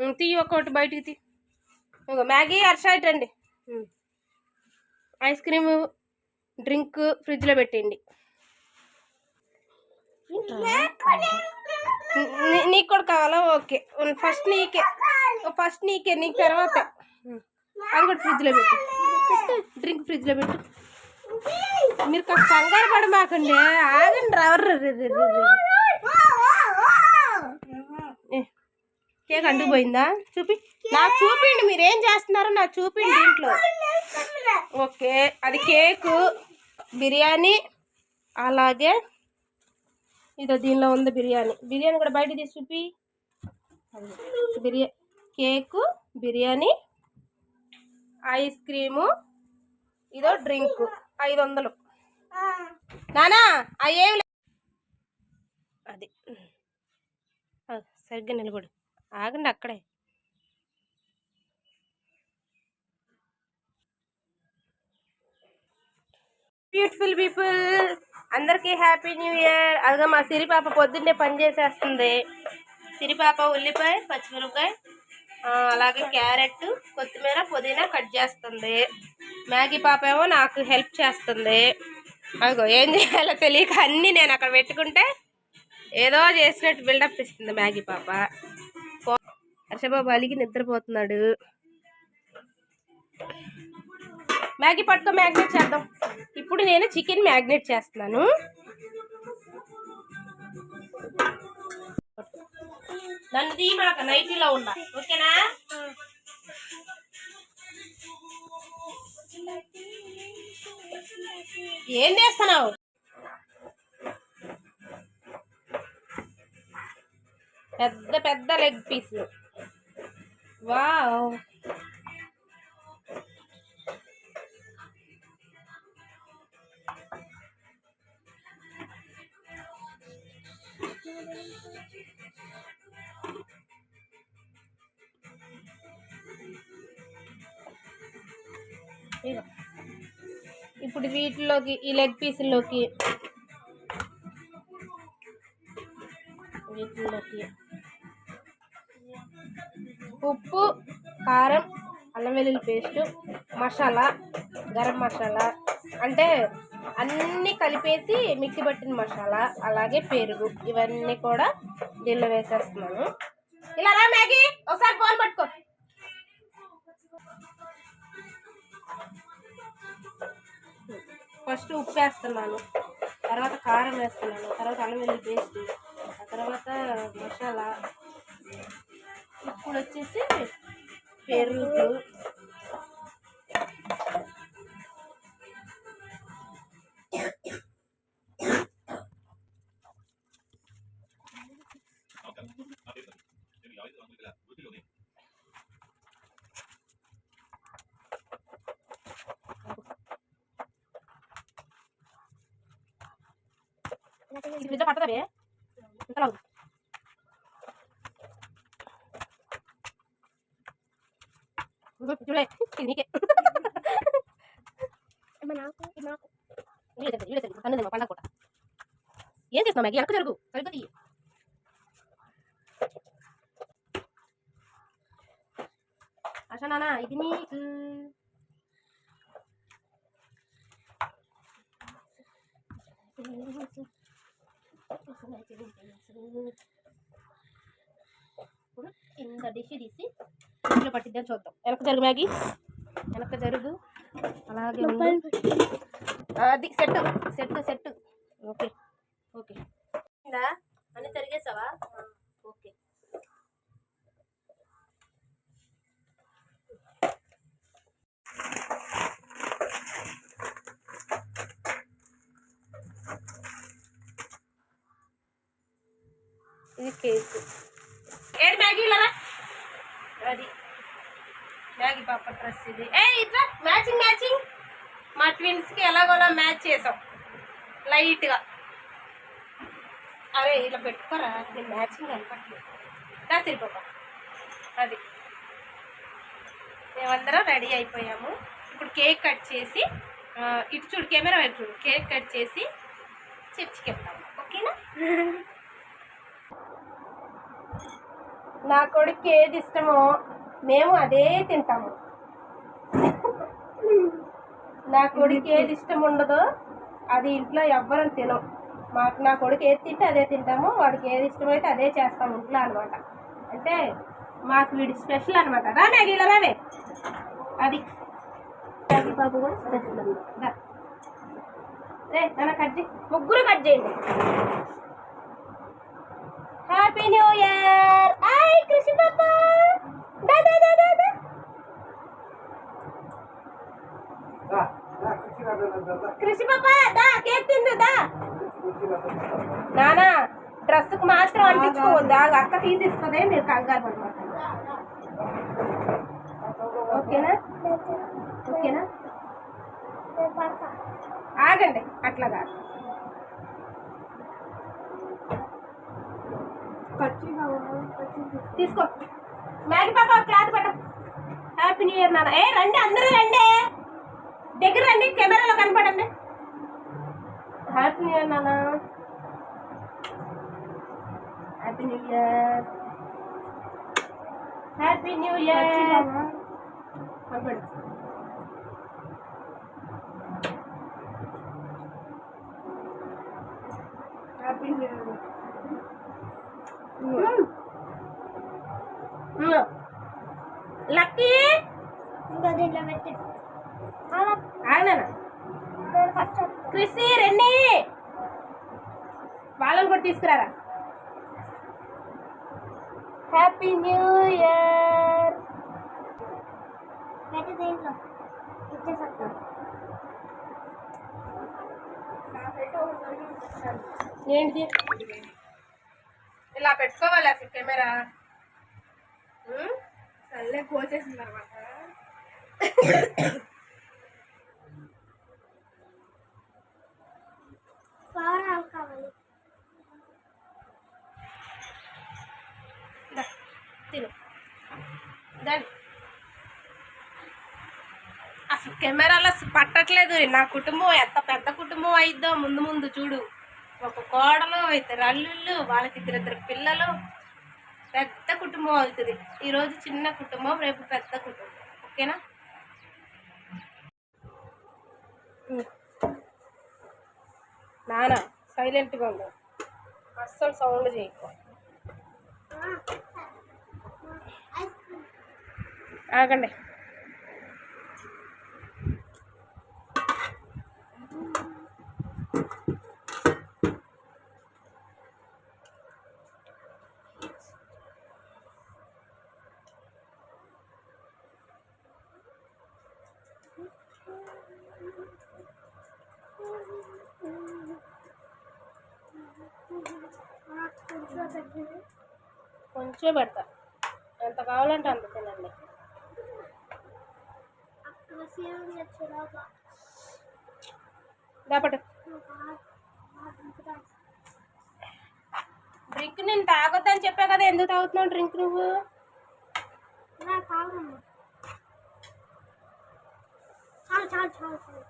తీ ఒక్కొక్కటి బయటికి తీ. మ్యాగీ హర్ష ఇటండి ఐస్ క్రీమ్ డ్రింక్ ఫ్రిడ్జ్లో పెట్టండి నీ- నీకు కూడా కావాలా? ఓకే. ఫస్ట్ నీకే. ఫస్ట్ నీకే నీకు తర్వాత. అది కూడా ఫ్రిడ్జ్లో పెట్టు. డ్రింక్ ఫ్రిడ్జ్లో పెట్టు. మీరు కాస్త కంగారు పడమాకండి. ఆగండి రవర్. కేక్ అంటుకుపోయిందా? చూపి. నాకు చూపిండి మీరు ఏం చేస్తున్నారో నాకు చూపిండి ఇంట్లో ఓకే అది కేకు బిర్యానీ అలాగే ఇదో దీనిలో ఉంది బిర్యానీ. బిర్యానీ కూడా బయట తీసి చూపి. బిర్యా కేకు బిర్యానీ ఐస్ క్రీము ఇదో డ్రింక్ ఐదు వందలు నానా అవి అది. సరిగ్గా నిలబడు. ఆగండి అక్కడే. బ్యూటిఫుల్ పీపుల్ అందరికీ హ్యాపీ న్యూ ఇయర్ అదిగా మా సిరి పాప పొద్దున్నే పని చేసేస్తుంది. సిరిపాప ఉల్లిపాయ పచ్చిమిరపకాయ అలాగే క్యారెట్ కొత్తిమీర పుదీనా కట్ చేస్తుంది. మ్యాగీ పాప ఏమో నాకు హెల్ప్ చేస్తుంది. అదిగో ఏం చేయాలో తెలియక అన్నీ నేను అక్కడ పెట్టుకుంటే ఏదో చేసినట్టు బిల్డప్ ఇస్తుంది మ్యాగీ పాప. హర్షబాబు అలిగి నిద్రపోతున్నాడు. మ్యాగీ పట్టుకో మ్యాగ్నేట్ చేద్దాం. ఇప్పుడు నేను చికెన్ మ్యాగ్నేట్ చేస్తున్నాను. నన్ను తీమాక నైటీలో ఉన్నా ఓకేనా? ఏం చేస్తున్నావు? పెద్ద పెద్ద లెగ్ పీసులు. వావ్ ఇదిగో. ఇప్పుడు వీటిలోకి ఈ లెగ్ పీసుల్లోకి వెల్లుల్లి పేస్ట్ మసాలా గరం మసాలా అంటే అన్నీ కలిపేసి మిక్సీ పట్టిన మసాలా అలాగే పెరుగు ఇవన్నీ కూడా దీనిలో వేసేస్తున్నాను. ఇలా రా మ్యాగీ ఒకసారి ఫోన్ పట్టుకో. ఫస్ట్ ఉప్పు వేస్తున్నాను తర్వాత కారం వేస్తున్నాను తర్వాత అల్లం వెల్లుల్లి పేస్ట్ ఆ తర్వాత మసాలా ఇప్పుడు వచ్చేసి పెరుగు ఇది నిజం పట్టదవే ఇంతలో చూడే ఇది నీకే వీడియో తెచ్చు, ఏం చేస్తున్నావు మ్యాగీ? వెనక జరుగు. సరిగ్గా తీయి ఆశా నాన్న ఇది నీకు ఇప్పుడు కింద డిష్ తీసి ఇంట్లో పట్టిద్దని చూద్దాం. వెనక జరుగు మ్యాగీ. వెనక జరుగు. అలాగే. అది set set set okay okay. అన్ని తిరిగేసావా? ఓకే. ఇది కేక్. ఏడు మ్యాగీ మ్యాగీ పాప డ్రెస్ ఇది. ఏ ఇట్లా మ్యాచింగ్ మ్యాచింగ్. మా ట్విన్స్కి ఎలాగోలా మ్యాచ్ చేసాం. లైట్గా. అరే ఇలా పెట్టుకోరా నేను మ్యాచింగ్ కనపట్లేదు కాసిరి పాప. అది. మేమందరం రెడీ అయిపోయాము. ఇప్పుడు కేక్ కట్ చేసి ఇటు చూడు కెమెరా వైపు చూడు. కేక్ కట్ చేసి చర్చికి వెళ్తాము. ఓకేనా? నా కొడుకు ఏది ఇష్టమో మేము అదే తింటాము. నా కొడుకు ఏది ఇష్టం ఉండదో అది ఇంట్లో ఎవ్వరం తినం. మాకు నా కొడుకు ఏది తింటే అదే తింటాము వాడికి ఏది ఇష్టమైతే అదే చేస్తాము ఇంట్లో అనమాట అంటే మాకు వీడి స్పెషల్ అనమాట రా మ్యాగీ ఇలా రావే అది. మ్యాగీ బాబు కూడా స్పెషల్ అనమాట రే నన్ను కట్ చేయి. ముగ్గురు కట్ చేయండి. Happy new year. అక్కకు మాత్రం అంటించుకోవద్దు అక్క తీసిస్తుంది మీరు కంగారు పడమాట ఓకేనా? ఓకేనా? ఆగండి అట్లా కాదు. తీసుకో. మ్యాగీ పాప క్లాత్ పట్ట. హ్యాపీ న్యూ ఇయర్ నాన్న. ఏ రండి అందరూ రండి. దగ్గర రండి కెమెరాలో కనపడండి. హ్యాపీ న్యూ ఇయర్ నాన్న. Happy new year happy new year happy new year Lucky ఇంకా దీంట్లో పెట్టి. ఆగనా క్రిస్టి రండి వాళ్ళని కూడా తీసుకురారా? హ్యాపీ న్యూ ఇయర్ ఏంటిది ఇలా పెట్టుకోవాలి అసలు కెమెరా. చల్లే పోసేసిన తర్వాత. కావాలి. దాన్ని అసలు కెమెరాలో పట్టట్లేదు. నా కుటుంబం ఎంత పెద్ద కుటుంబం అయిద్దో ముందు ముందు చూడు. ఒక కోడలు ఇద్దరు అల్లుళ్ళు వాళ్ళకి ఇద్దరిద్దరు పిల్లలు. పెద్ద కుటుంబం అవుతుంది. ఈరోజు చిన్న కుటుంబం రేపు పెద్ద కుటుంబం. ఓకేనా? నానా సైలెంట్గా ఉండు. అస్సలు సౌండ్ చేయకు. ఆగండి. కొంచెం పెడతా. ఎంత కావాలంటే అంత తినండి. డ్రింక్ నేను తాగొద్దని చెప్పా కదా ఎందుకు తాగుతున్నావు డ్రింక్ నువ్వు? చాలు చాలు చాలు చాలు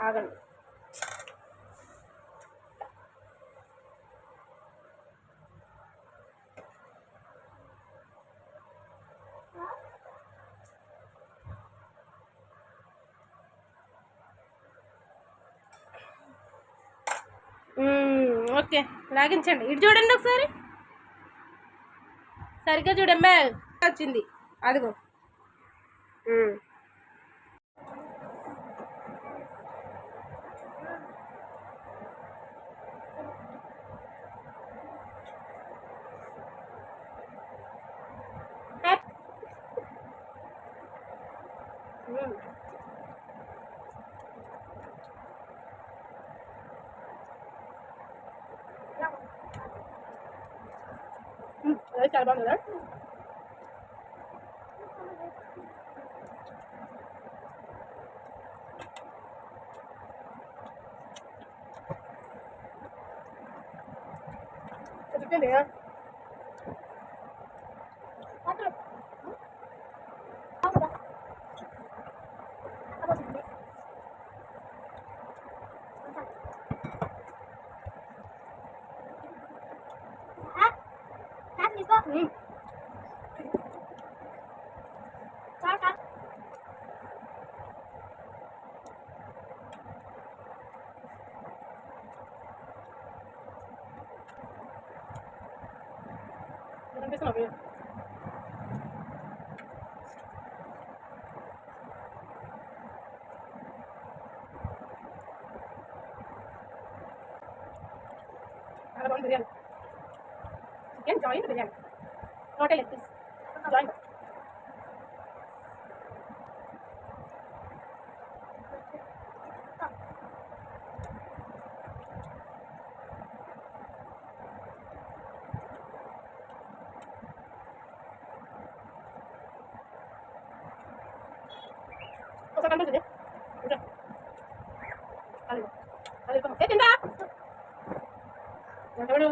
ఆగండి మ్మ్, ఓకే లాగించండి. ఇటు చూడండి ఒకసారి. సరిగ్గా చూడమ్మా వచ్చింది. అదిగో. మ్మ్, అదే చాలా బాగుంది కదా చెప్పండి చేస్తున్నావు చాలా బాగుంది biryani chicken joint biryani not leg piece joint ఒకసారి కనిపిస్తుంది ఇంకా అది అది ఏ తిందా ఎవడు